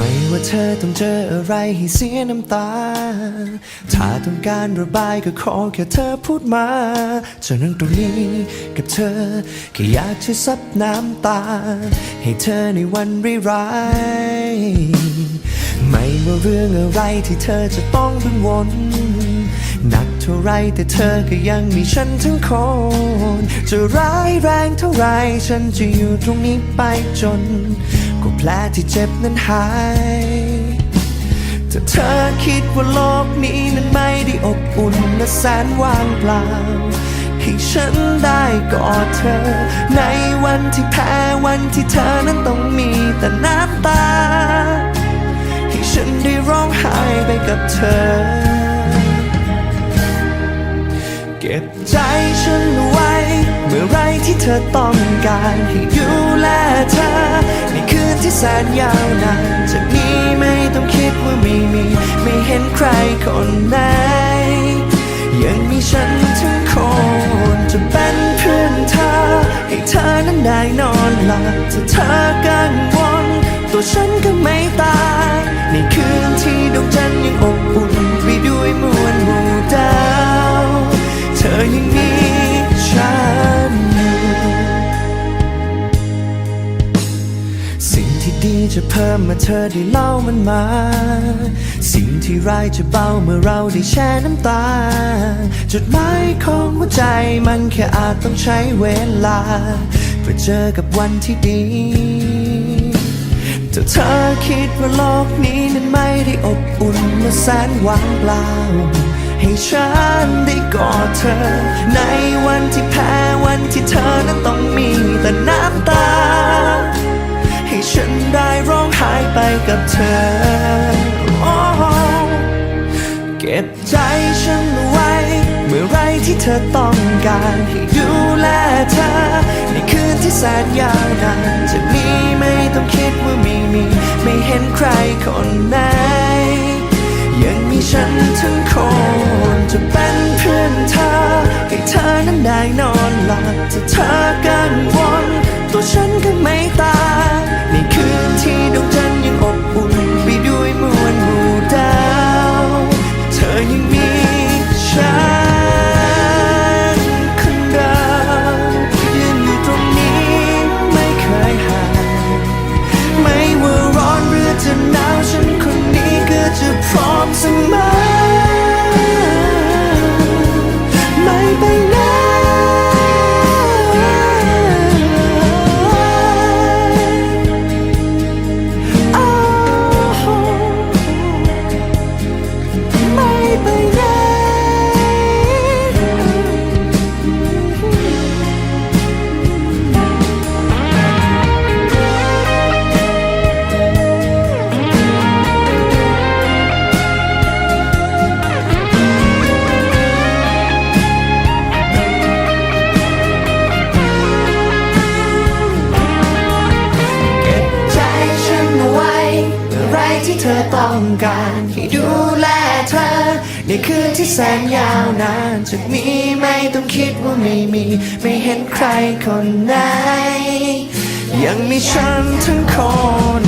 ไม่ว่าเธอต้องเจออะไรให้เสียน้ำตา ถ้าต้องการระบายก็ขอแค่เธอพูดมาจะนั่งตรงนี้กับเธอแค่อยากจะซับน้ำตา ให้เธอในวันร้ายไม่ว่าเรื่องอะไรที่เธอจะต้องกังวลหนักเท่าไรแต่เธอก็ยังมีฉันทั้งคน จะร้ายแรงเท่าไรฉันจะอยู่ตรงนี้ไปจน ว่าแผลที่เจ็บนั้นหายถ้าเธอคิดว่าโลกนี้นั้นไม่ได้อบอุ่นและแสนว่างเปล่า ให้ฉันได้กอดเธอ ในวันที่แพ้วันที่เธอนั้นต้องมีแต่น้ำตา ให้ฉันได้ร้องไห้ไปกับเธอ เก็บใจฉันไว้ เมื่อไรที่เธอต้องการให้ดูแลเธอในคืนที่แสนยาวนานจากนี้ไม่ต้องคิดว่าไม่มี ไม่เห็นใครคนไหน ยังมีฉันทั้งคนจะเป็นเพื่อนเธอ ให้เธอนั้นได้นอนหลับถ้าเธอกังวลตัวฉันก็ไม่ตายในคืนที่ดวงจันทร์ยังอบอุ่นไปด้วยมวลหมู่ดาว เธอยังมี จะเพิ่มมาเธอได้เล่ามันมา สิ่งที่ร้ายจะเบาเมื่อเราได้แช่น้ำตา จุดหมายของหัวใจมันแค่อาจต้องใช้เวลาเพื่อเจอกับวันที่ดีถ้าเธอคิดว่าโลกนี้นั้นไม่ได้อบอุ่นและแสนว่างเปล่า ให้ฉันได้กอดเธอ ในวันที่แพ้วันที่เธอนั้นต้องมีแต่น้ำตา ให้ฉันได้ กับเธอโอ้เก็บใจฉันไว้ เมื่อไรที่เธอต้องการให้ดูแลเธอ ในคืนที่แสนยาวนานจะมีไม่ต้องคิดว่าไม่มี ไม่เห็นใครคนไหน ธอต้องการให้ดูแลเธอ ในคืนที่แสนยาวนานจากนี้ไม่ต้องคิดว่าไม่มี ไม่เห็นใครคนไหน ยังมีฉันทั้งคนจะเป็น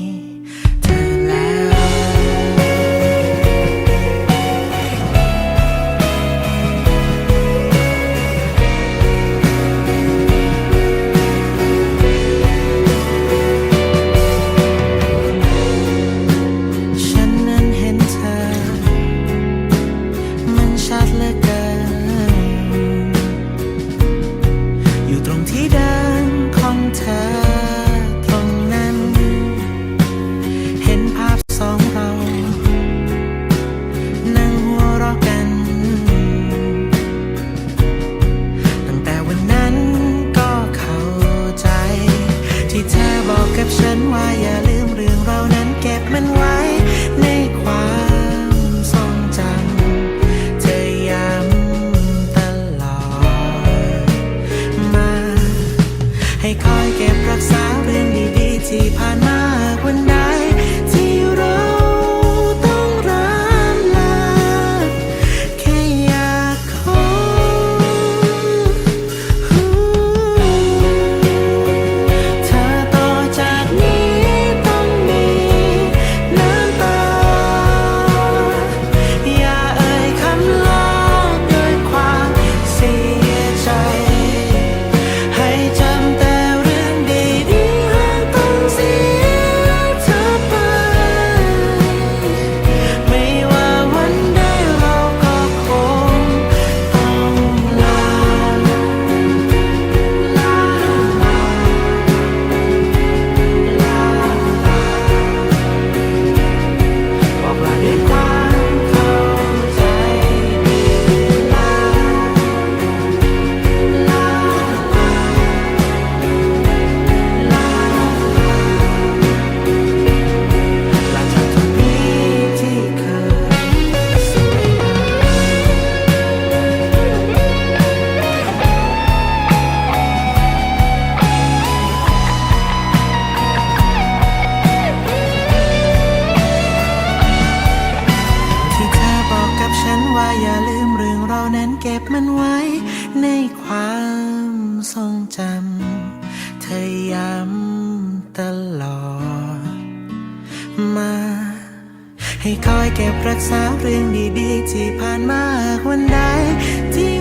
มา ให้คอยเก็บรักษาเรื่องดีๆที่ผ่านมาวันใดที่